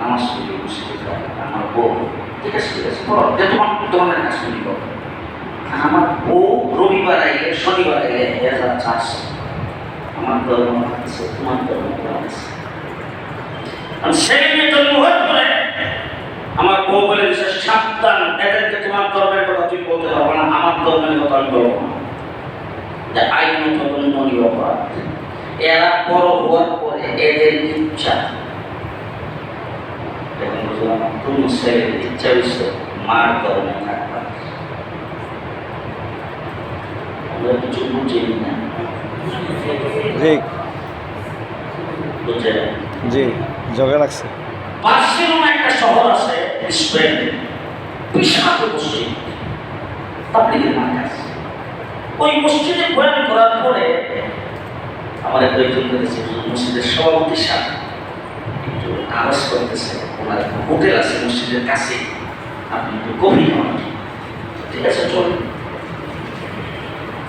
নামাজ মসজিদে যাই, আমার বউ ঠিক আছে ঠিক আছে করো যে তোমার তোমাদের কাজ তুমি করো। আমার বউ রবিবার আইলে, শনিবার আইলে এরা চাচ্ছে আমার ধর্ম আছে, তোমার ধর্ম আছে। সেই মেয়ে জন্ম হওয়ার পরে আমার বউ বলে দিচ্ছে সাবধান, এদেরকে তোমার ধর্মের কথা তুই বলতে পারব না, আমার ধর্মের কথা আমি বলব না। যে আইনত অপরাধ। এরা বড় হওয়ার পরে এদের ইচ্ছা বুঝলাম তুমি ছেলের ইচ্ছা হচ্ছে মার ধর্মে থাকবা আমরা কিছু বুঝিনি না জি বুঝে ওই মসজিদে করার পরে আমাদের মসজিদের সভাপতির সাথে। আওয়াজ করতেছে ওনার হোটেল আছে, মসজিদের কাছে। আপনি একটু গভীর হন ঠিক আছে, চলুন।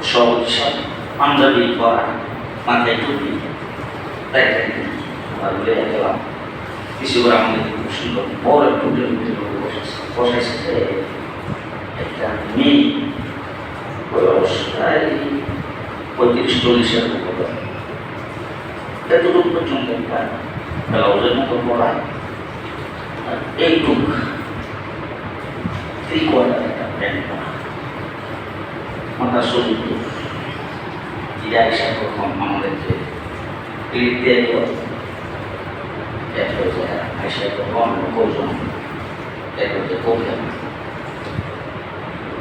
সভাপতির সাথে পাঞ্জাবি পরা মাথায় টুপি, তাই আর বলে গেলাম কিছু করে আমাদের খুব সুন্দর, বড় একটু ভিতরে বসেছে। বসাইছে যে একটা মেয়ে, বয়স প্রায় পঁয়ত্রিশ, চল্লিশের মতো এতটুকু পর্যন্ত মতো পড়ায় আর এইটুক থ্রি কোয়ার্টার মাথা জিরা হিসাব করলাম আমাদেরকে ক্লিপ দিয়ে এরপরে যে আইসা অন্য কৌজন এরপরে যে কৌজন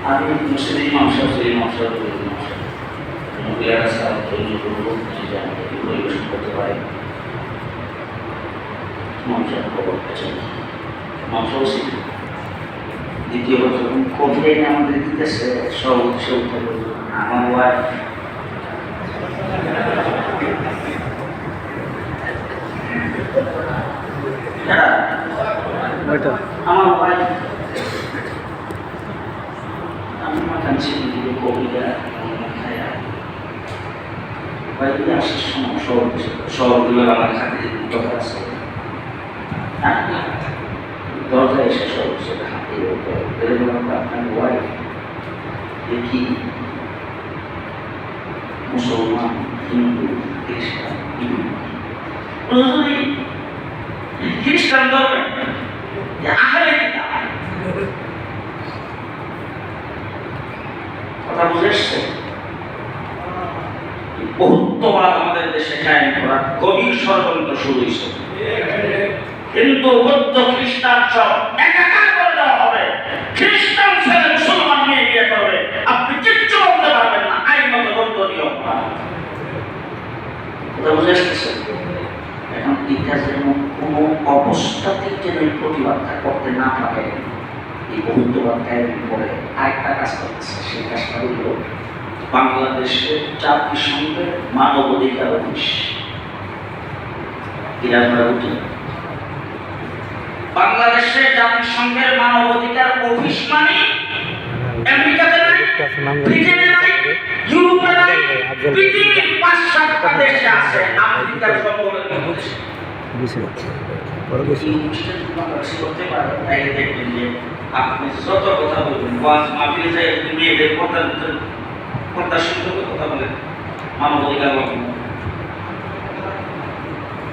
আমি মুসলিম মাংসা মুসলিম মাংসা মহিলারা সারা তৈরি পরিবেশন করতে পারে মাংসের খবর পেয়েছে। মাংসও শিখি দ্বিতীয়বার যখন এনে আমাদের দিতেছে সব উৎসব আমার ওয়াইফ হ্যাঁ ওইটা। আমার ভাই আমি মাথান ছিলি কবিতা বাইরে আসার সময় শহর শহরগুলো আমার খাতে আছে দরজায় এসে সব সেটা হাতে বেড়ে বললাম আপনার ওয়াইফ দেখি মুসলমান হিন্দু খ্রিস্টান খ্রিস্টান কথা বুঝে এসছে বহুত্ববাদ আমাদের দেশে কায়েম করা গভীর ষড়যন্ত্র শুরু হয়েছে কিন্তু বৌদ্ধ খ্রিস্টান সব একাকার করে দেওয়া হবে খ্রিস্টান ছেলে মুসলমান নিয়ে বিয়ে করবে আপনি কিচ্ছু বলতে পারবেন না আইন মতো বৌদ্ধ নিয়ম কথা বুঝে এসতেছে এখন কোনো অবস্থাতেই যেন এই প্রতিবাদটা করতে না পারে, এই পরে আরেকটা কাজ করতেছে, সেই কাজটা হল বাংলাদেশের জাতিসংঘের মানব অধিকার অফিস বাংলাদেশের জাতিসংঘের মানব অধিকার অফিস মানে আমেরিকাতে দেশে আছে। যে আপনি যত কথা বলবেন মাহফিলে যাই মেয়েদের পর্দার ভিতরে পর্দার সুন্দর কথা বলেন মানব অধিকার বলেন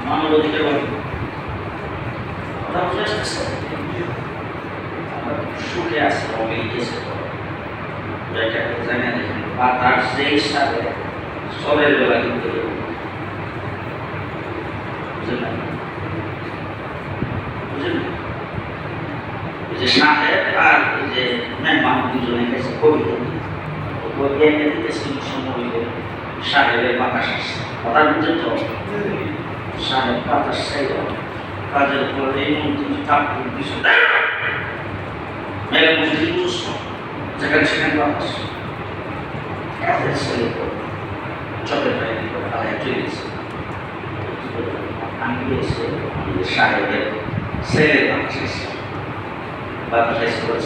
মানব অধিকার বলেন কথা বুঝে আসতেছে। সুখে অবলিকেছে যেটাকে জানে দেখেন বাতাস যেই সাথে সবের বেলা কিন্তু যে সাহেব যে মেহমান দুজনে গেছে কবিতা কবিতা সাহেবের বাতাস আসছে। কথা বুঝছেন তো সাহেব বাতাস চাইল কাজের পরে এই মন্ত্রী বুঝছ যেখানে সেখানে বাতাস কাজের ছেলে চোখের বাইরে আলায় চলে গেছে আমি এসে আমাদের সাহেবের ছেলে বাতাস এসে করে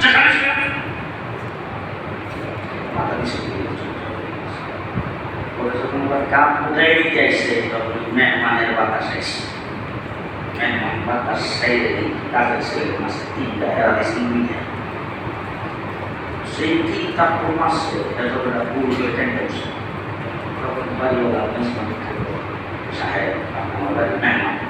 যেখানে সেখানে মাথা নিচে দিয়ে পরে যখন আবার কাপ উঠাই দিতে আসছে তখন সাইডে কাজের ছেলে মাসে তিনটা এরা দিয়েছে দুইটা সেই ঠিক তারপর মাসে এতটা পুরুষে টেন্ডেন্স তখন বাড়িওয়ালা প্রিন্সিপাল থাকবে সাহেব আমার বাড়ি ম্যাম